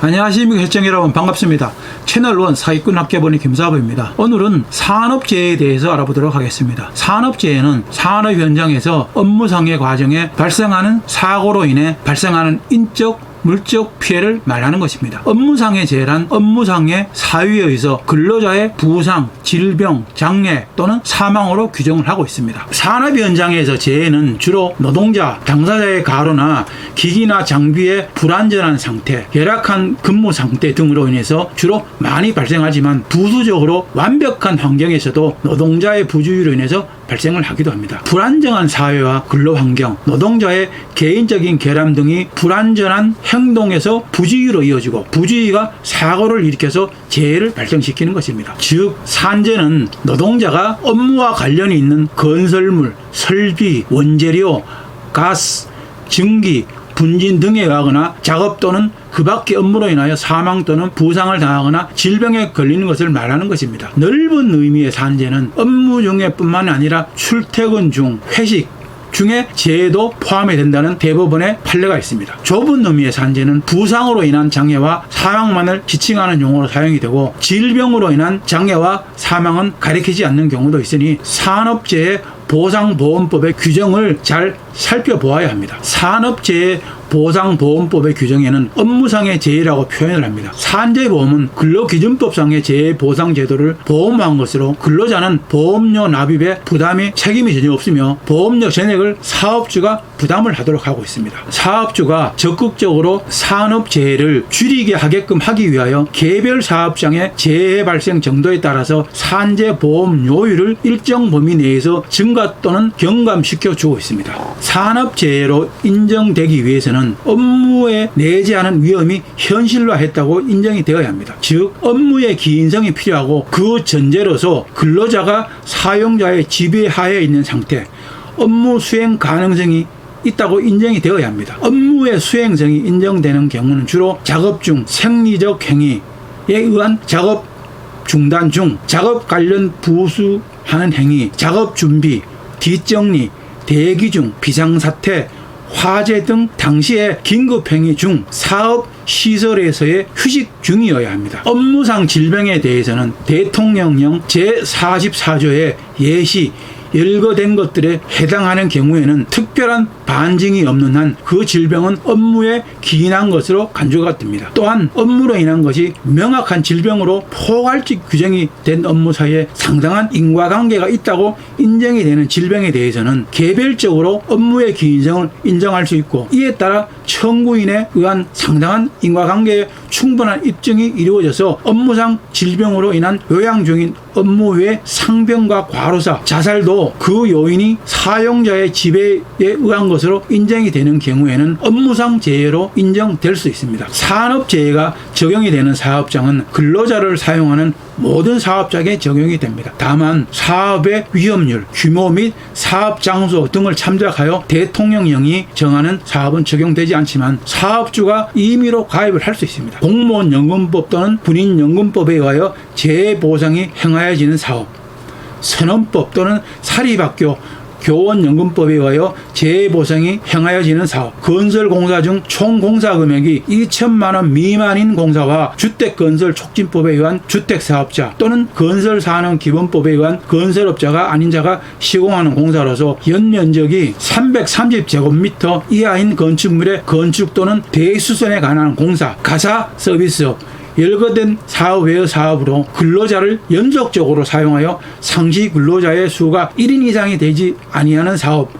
안녕하십니까 시청 여러분 반갑습니다. 채널원 사기꾼 학교본의 김사부입니다. 오늘은 산업재해에 대해서 알아보도록 하겠습니다. 산업재해는 산업 현장에서 업무상의 과정에 발생하는 사고로 인해 발생하는 인적 물적 피해를 말하는 것입니다. 업무상의 재해란 업무상의 사유에 의해서 근로자의 부상, 질병, 장애 또는 사망으로 규정을 하고 있습니다. 산업 현장에서 재해는 주로 노동자, 당사자의 가로나 기기나 장비의 불안전한 상태, 열악한 근무 상태 등으로 인해서 주로 많이 발생하지만 부수적으로 완벽한 환경에서도 노동자의 부주의로 인해서 발생을 하기도 합니다. 불안정한 사회와 근로 환경, 노동자의 개인적인 결함 등이 불안전한 행동에서 부주의로 이어지고 부주의가 사고를 일으켜서 재해를 발생시키는 것입니다. 즉 산재는 노동자가 업무와 관련이 있는 건설물, 설비, 원재료, 가스, 증기, 분진 등에 의하거나 작업 또는 그 밖의 업무로 인하여 사망 또는 부상을 당하거나 질병에 걸리는 것을 말하는 것입니다. 넓은 의미의 산재는 업무 중에 뿐만 아니라 출퇴근 중, 회식, 중에 재해도 포함이 된다는 대법원의 판례가 있습니다. 좁은 의미의 산재는 부상으로 인한 장애와 사망만을 지칭하는 용어로 사용이 되고 질병으로 인한 장애와 사망은 가리키지 않는 경우도 있으니 산업재해 보상보험법의 규정을 잘 살펴보아야 합니다. 산업재해 보상보험법의 규정에는 업무상의 재해라고 표현을 합니다. 산재보험은 근로기준법상의 재해보상 제도를 보험한 것으로 근로자는 보험료 납입에 부담이 책임이 전혀 없으며 보험료 전액을 사업주가 부담을 하도록 하고 있습니다. 사업주가 적극적으로 산업재해를 줄이게 하게끔 하기 위하여 개별 사업장의 재해 발생 정도에 따라서 산재보험료율을 일정 범위 내에서 증가 또는 경감시켜 주고 있습니다. 산업재해로 인정되기 위해서는 업무에 내재하는 위험이 현실화했다고 인정이 되어야 합니다. 즉 업무의 기인성이 필요하고 그 전제로서 근로자가 사용자의 지배하에 있는 상태, 업무 수행 가능성이 있다고 인정이 되어야 합니다. 업무의 수행성이 인정되는 경우는 주로 작업 중 생리적 행위에 의한 작업 중단 중 작업 관련 부수하는 행위, 작업 준비, 뒷정리, 대기 중 비상사태, 화재 등 당시의 긴급행위 중 사업 시설에서의 휴식 중이어야 합니다. 업무상 질병에 대해서는 대통령령 제44조의 예시 열거된 것들에 해당하는 경우에는 특별한 반증이 없는 한 그 질병은 업무에 기인한 것으로 간주가 됩니다. 또한 업무로 인한 것이 명확한 질병으로 포괄적 규정이 된 업무 사이에 상당한 인과관계가 있다고 인정이 되는 질병에 대해서는 개별적으로 업무의 기인성을 인정할 수 있고 이에 따라 청구인에 의한 상당한 인과관계에 충분한 입증이 이루어져서 업무상 질병으로 인한 요양 중인 업무 외 상병과 과로사, 자살도 그 요인이 사용자의 지배에 의한 것으로 인정이 되는 경우에는 업무상 재해로 인정될 수 있습니다. 산업재해가 적용이 되는 사업장은 근로자를 사용하는 모든 사업장에 적용이 됩니다. 다만 사업의 위험률, 규모 및 사업 장소 등을 참작하여 대통령령이 정하는 사업은 적용되지 않지만 사업주가 임의로 가입을 할 수 있습니다. 공무원 연금법 또는 군인 연금법에 의하여 재해 보상이 행하여지는 사업, 선언법 또는 사립학교 교원연금법에 의하여 재해보상이 행하여지는 사업, 건설공사 중 총 공사 금액이 2천만 원 미만인 공사와 주택건설촉진법에 의한 주택사업자 또는 건설산업기본법에 의한 건설업자가 아닌 자가 시공하는 공사로서 연면적이 330제곱미터 이하인 건축물의 건축 또는 대수선에 관한 공사, 가사 서비스업, 열거된 사업 외의 사업으로 근로자를 연속적으로 사용하여 상시 근로자의 수가 1인 이상이 되지 아니하는 사업,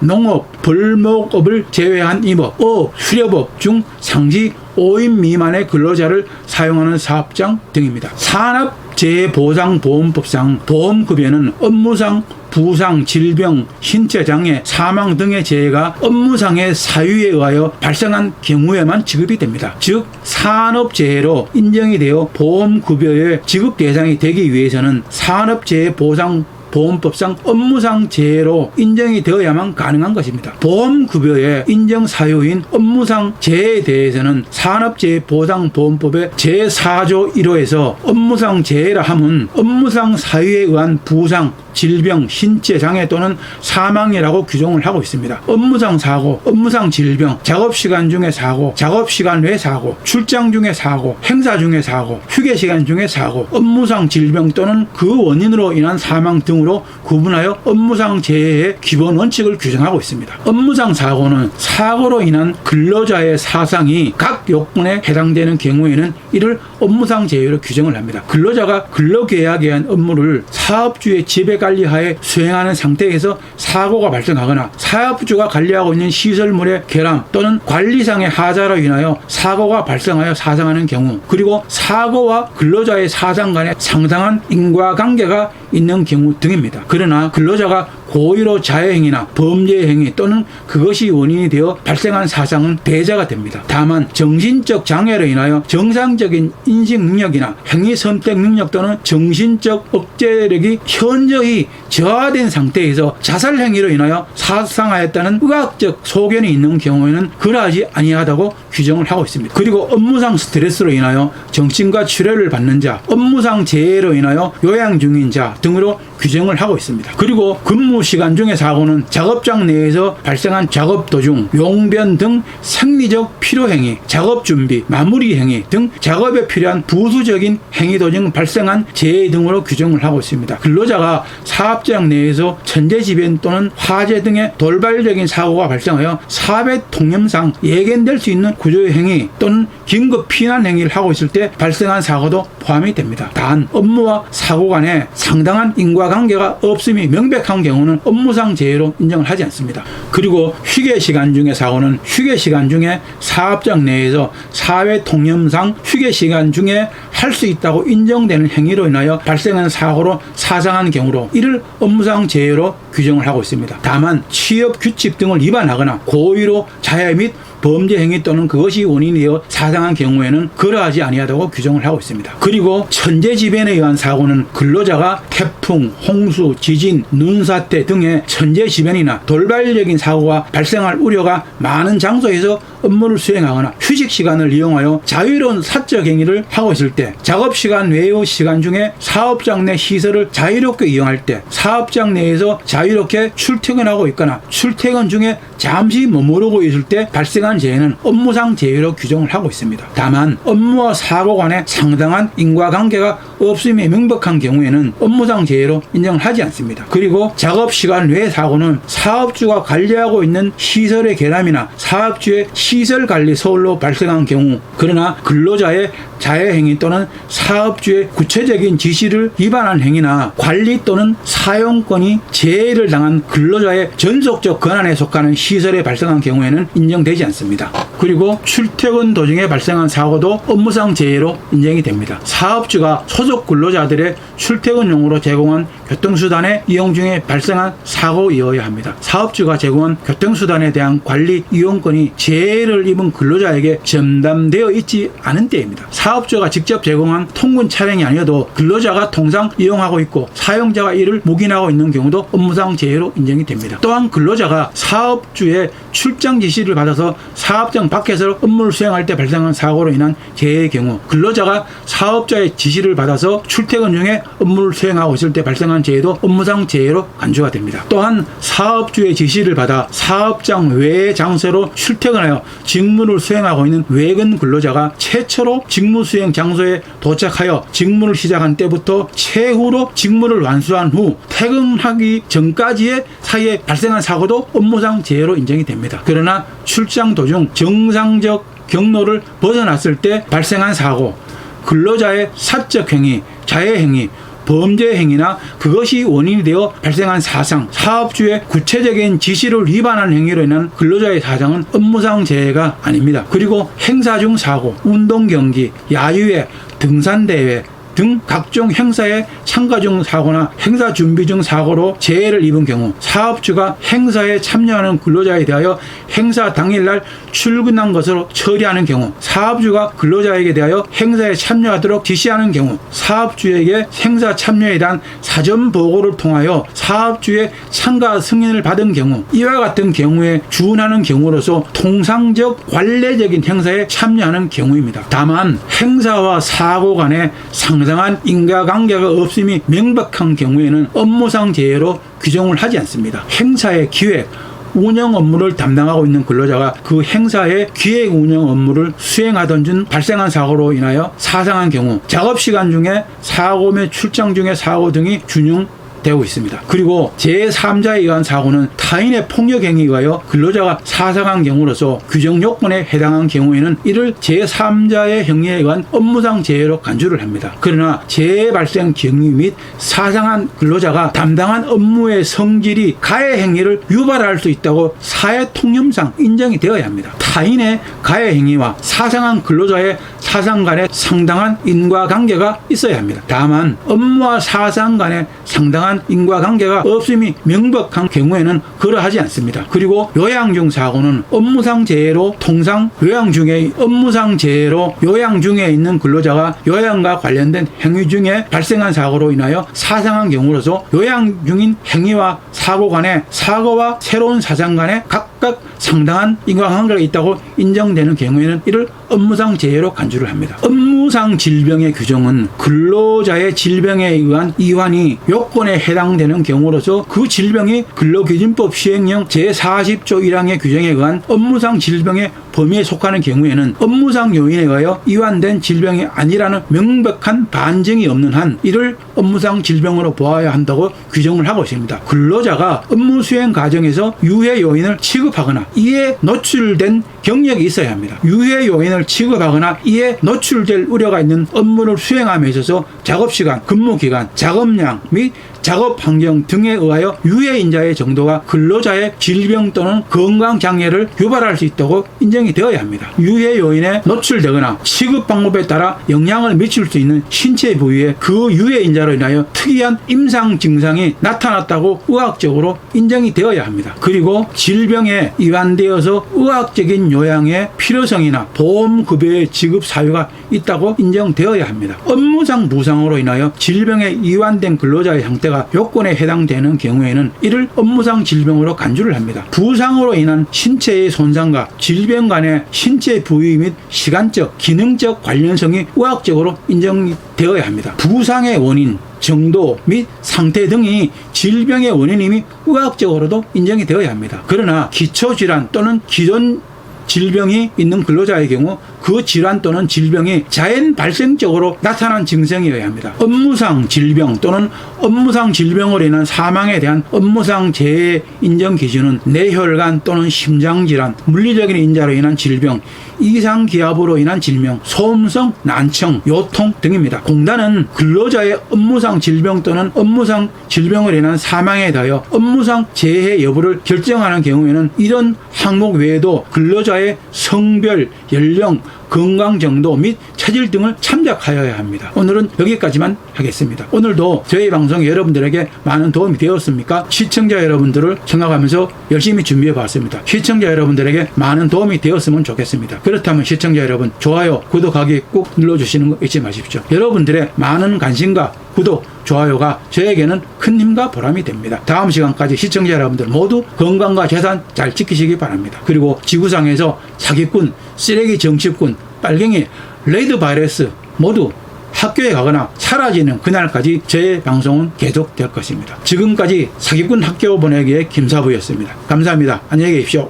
농업, 벌목업을 제외한 임업, 어업, 수렵업 중 상시 5인 미만의 근로자를 사용하는 사업장 등입니다. 산업 재해보상보험법상 보험급여는 업무상 부상, 질병, 신체 장애, 사망 등의 재해가 업무상의 사유에 의하여 발생한 경우에만 지급이 됩니다. 즉, 산업 재해로 인정이 되어 보험 급여의 지급 대상이 되기 위해서는 산업 재해 보상 보험법상 업무상 재해로 인정이 되어야만 가능한 것입니다. 보험급여의 인정 사유인 업무상 재해에 대해서는 산업재해보상보험법의 제4조 1호에서 업무상 재해라 함은 업무상 사유에 의한 부상, 질병, 신체 장애 또는 사망이라고 규정을 하고 있습니다. 업무상 사고, 업무상 질병, 작업 시간 중에 사고, 작업 시간 외 사고, 출장 중에 사고, 행사 중에 사고, 휴게 시간 중에 사고, 업무상 질병 또는 그 원인으로 인한 사망 등 으로 구분하여 업무상 재해의 기본 원칙을 규정하고 있습니다. 업무상 사고는 사고로 인한 근로자의 사상이 각 요건에 해당되는 경우에는 이를 업무상 재해로 규정을 합니다. 근로자가 근로계약에 의한 업무를 사업주의 지배 관리하에 수행하는 상태에서 사고가 발생하거나 사업주가 관리하고 있는 시설물의 결함 또는 관리상의 하자로 인하여 사고가 발생하여 사상하는 경우 그리고 사고와 근로자의 사상 간에 상당한 인과관계가 있는 경우 등 입니다. 그러나 근로자가 고의로 자해행위나 범죄 행위 또는 그것이 원인이 되어 발생한 사상은 배제가 됩니다. 다만 정신적 장애로 인하여 정상적인 인식 능력이나 행위 선택 능력 또는 정신적 억제력이 현저히 저하된 상태에서 자살 행위로 인하여 사상하였다는 의학적 소견이 있는 경우에는 그러하지 아니하다고 규정을 하고 있습니다. 그리고 업무상 스트레스로 인하여 정신과 치료를 받는 자, 업무상 재해로 인하여 요양 중인 자 등으로 규정을 하고 있습니다. 그리고 근무 시간 중의 사고는 작업장 내에서 발생한 작업 도중, 용변 등 생리적 필요 행위, 작업 준비, 마무리 행위 등 작업에 필요한 부수적인 행위 도중 발생한 재해 등으로 규정을 하고 있습니다. 근로자가 사업장 내에서 천재지변 또는 화재 등의 돌발적인 사고가 발생하여 사업의 통념상 예견될 수 있는 구조의 행위 또는 긴급 피난 행위를 하고 있을 때 발생한 사고도 포함이 됩니다. 단 업무와 사고 간에 상당한 인과관계가 없음이 명백한 경우는 업무상 재해로 인정을 하지 않습니다. 그리고 휴게 시간 중의 사고는 휴게 시간 중에 사업장 내에서 사회 통념상 휴게 시간 중에 할 수 있다고 인정되는 행위로 인하여 발생한 사고로 사상한 경우로 이를 업무상 재해로 규정을 하고 있습니다. 다만 취업 규칙 등을 위반하거나 고의로 자해 및 범죄 행위 또는 그것이 원인이 되어 사상한 경우에는 그러하지 아니하다고 규정을 하고 있습니다. 그리고 천재지변에 의한 사고는 근로자가 태풍, 홍수, 지진, 눈사태 등의 천재지변이나 돌발적인 사고가 발생할 우려가 많은 장소에서 업무를 수행하거나 휴식 시간을 이용하여 자유로운 사적 행위를 하고 있을 때 작업 시간 외의 시간 중에 사업장 내 시설을 자유롭게 이용할 때 사업장 내에서 자유롭게 출퇴근하고 있거나 출퇴근 중에 잠시 머무르고 있을 때 발생한 재해는 업무상 재해로 규정을 하고 있습니다. 다만 업무와 사고 간에 상당한 인과관계가 없음이 명백한 경우에는 업무상 재해로 인정을 하지 않습니다. 그리고 작업 시간 외 사고는 사업주가 관리하고 있는 시설의 결함이나 사업주의 시설 관리 서울로 발생한 경우 그러나 근로자의 자해 행위 또는 사업주의 구체적인 지시를 위반한 행위나 관리 또는 사용권이 재해를 당한 근로자의 전속적 권한에 속하는 시설에 발생한 경우에는 인정되지 않습니다. 그리고 출퇴근 도중에 발생한 사고도 업무상 재해로 인정이 됩니다. 사업주가 소속 근로자들의 출퇴근용으로 제공한 교통수단의 이용 중에 발생한 사고이어야 합니다. 사업주가 제공한 교통수단에 대한 관리 이용권이 재해를 입은 근로자에게 전담되어 있지 않은 때입니다. 사업주가 직접 제공한 통근 차량이 아니어도 근로자가 통상 이용하고 있고 사용자가 이를 묵인하고 있는 경우도 업무상 재해로 인정이 됩니다. 또한 근로자가 사업주의 출장 지시를 받아서 사업장 밖에서 업무를 수행할 때 발생한 사고로 인한 재해의 경우 근로자가 사업자의 지시를 받아서 출퇴근 중에 업무를 수행하고 있을 때 발생한 재해도 업무상 재해로 간주가 됩니다. 또한 사업주의 지시를 받아 사업장 외의 장소로 출퇴근하여 직무를 수행하고 있는 외근 근로자가 최초로 직무 수행 장소에 도착하여 직무를 시작한 때부터 최후로 직무를 완수한 후 퇴근하기 전까지의 사이에 발생한 사고도 업무상 재해로 인정이 됩니다. 그러나 출장 도중 정상적 경로를 벗어났을 때 발생한 사고, 근로자의 사적 행위, 자해 행위, 범죄 행위나 그것이 원인이 되어 발생한 사상, 사업주의 구체적인 지시를 위반한 행위로 인한 근로자의 사상은 업무상 재해가 아닙니다. 그리고 행사 중 사고, 운동 경기, 야유회, 등산 대회, 등 각종 행사에 참가 중 사고나 행사 준비 중 사고로 재해를 입은 경우 사업주가 행사에 참여하는 근로자에 대하여 행사 당일날 출근한 것으로 처리하는 경우 사업주가 근로자에게 대하여 행사에 참여하도록 지시하는 경우 사업주에게 행사 참여에 대한 사전 보고를 통하여 사업주의 참가 승인을 받은 경우 이와 같은 경우에 준하는 경우로서 통상적 관례적인 행사에 참여하는 경우입니다. 다만 행사와 사고 간에 상 당한 인과관계가 없음이 명백한 경우에는 업무상 재해로 규정을 하지 않습니다. 행사의 기획, 운영 업무를 담당하고 있는 근로자가 그 행사의 기획 운영 업무를 수행하던 중 발생한 사고로 인하여 사상한 경우 작업 시간 중에 사고 및 출장 중에 사고 등이 준용 되고 있습니다. 그리고 제3자에 의한 사고는 타인의 폭력 행위에 의하여 근로자가 사상한 경우로서 규정 요건에 해당한 경우에는 이를 제3자의 행위에 의한 업무상 재해로 간주를 합니다. 그러나 재해 발생 경위 및 사상한 근로자가 담당한 업무의 성질이 가해 행위를 유발할 수 있다고 사회 통념상 인정이 되어야 합니다. 타인의 가해 행위와 사상한 근로자의 사상 간에 상당한 인과관계가 있어야 합니다. 다만 업무와 사상 간에 상당한 인과관계가 없음이 명백한 경우에는 그러하지 않습니다. 그리고 요양 중 사고는 업무상 재해로 통상 요양 중에 업무상 재해로 요양 중에 있는 근로자가 요양과 관련된 행위 중에 발생한 사고로 인하여 사상한 경우로서 요양 중인 행위와 사고 간에 사고와 새로운 사상 간에 각각 상당한 인과관계가 있다고 인정되는 경우에는 이를 업무상 재해로 간주를 합니다. 업무상 질병의 규정은 근로자의 질병에 의한 이완이 요건에 해당되는 경우로서 그 질병이 근로기준법 시행령 제40조 1항의 규정에 의한 업무상 질병의 범위에 속하는 경우에는 업무상 요인에 의하여 이완된 질병이 아니라는 명백한 반증이 없는 한 이를 업무상 질병으로 보아야 한다고 규정을 하고 있습니다. 근로자가 업무 수행 과정에서 유해 요인을 취급하거나 이에 노출된 경력이 있어야 합니다. 유해 요인을 취급하거나 이에 노출될 우려가 있는 업무를 수행함에 있어서 작업 시간, 근무 기간, 작업량 및 작업 환경 등에 의하여 유해 인자의 정도가 근로자의 질병 또는 건강 장애를 유발할 수 있다고 인정이 되어야 합니다. 유해 요인에 노출되거나 취급 방법에 따라 영향을 미칠 수 있는 신체 부위에 그 유해 인자로 인하여 특이한 임상 증상이 나타났다고 의학적으로 인정이 되어야 합니다. 그리고 질병에 이완되어서 의학적인 요양의 필요성이나 보험급여의 지급 사유가 있다고 인정되어야 합니다. 업무상 부상으로 인하여 질병에 이완된 근로자의 상태가 요건에 해당되는 경우에는 이를 업무상 질병으로 간주를 합니다. 부상으로 인한 신체의 손상과 질병 간의 신체 부위 및 시간적, 기능적 관련성이 의학적으로 인정되어야 합니다. 부상의 원인, 정도 및 상태 등이 질병의 원인임이 의학적으로도 인정이 되어야 합니다. 그러나 기초질환 또는 기존 질병이 있는 근로자의 경우 그 질환 또는 질병이 자연 발생적으로 나타난 증상이어야 합니다. 업무상 질병 또는 업무상 질병으로 인한 사망에 대한 업무상 재해 인정 기준은 뇌혈관 또는 심장 질환, 물리적인 인자로 인한 질병, 이상 기압으로 인한 질병, 소음성 난청, 요통 등입니다. 공단은 근로자의 업무상 질병 또는 업무상 질병으로 인한 사망에 대하여 업무상 재해 여부를 결정하는 경우에는 이런 항목 외에도 근로자의 성별, 연령, 건강 정도 및 체질 등을 참작하여야 합니다. 오늘은 여기까지만 하겠습니다. 오늘도 저희 방송 여러분들에게 많은 도움이 되었습니까? 시청자 여러분들을 생각하면서 열심히 준비해 봤습니다. 시청자 여러분들에게 많은 도움이 되었으면 좋겠습니다. 그렇다면 시청자 여러분 좋아요, 구독하기 꼭 눌러주시는 거 잊지 마십시오. 여러분들의 많은 관심과 구독, 좋아요가 저에게는 큰 힘과 보람이 됩니다. 다음 시간까지 시청자 여러분들 모두 건강과 재산 잘 지키시기 바랍니다. 그리고 지구상에서 사기꾼, 쓰레기 정치꾼, 빨갱이, 레이드 바이러스 모두 학교에 가거나 사라지는 그날까지 제 방송은 계속될 것입니다. 지금까지 사기꾼 학교 보내기의 김사부였습니다. 감사합니다. 안녕히 계십시오.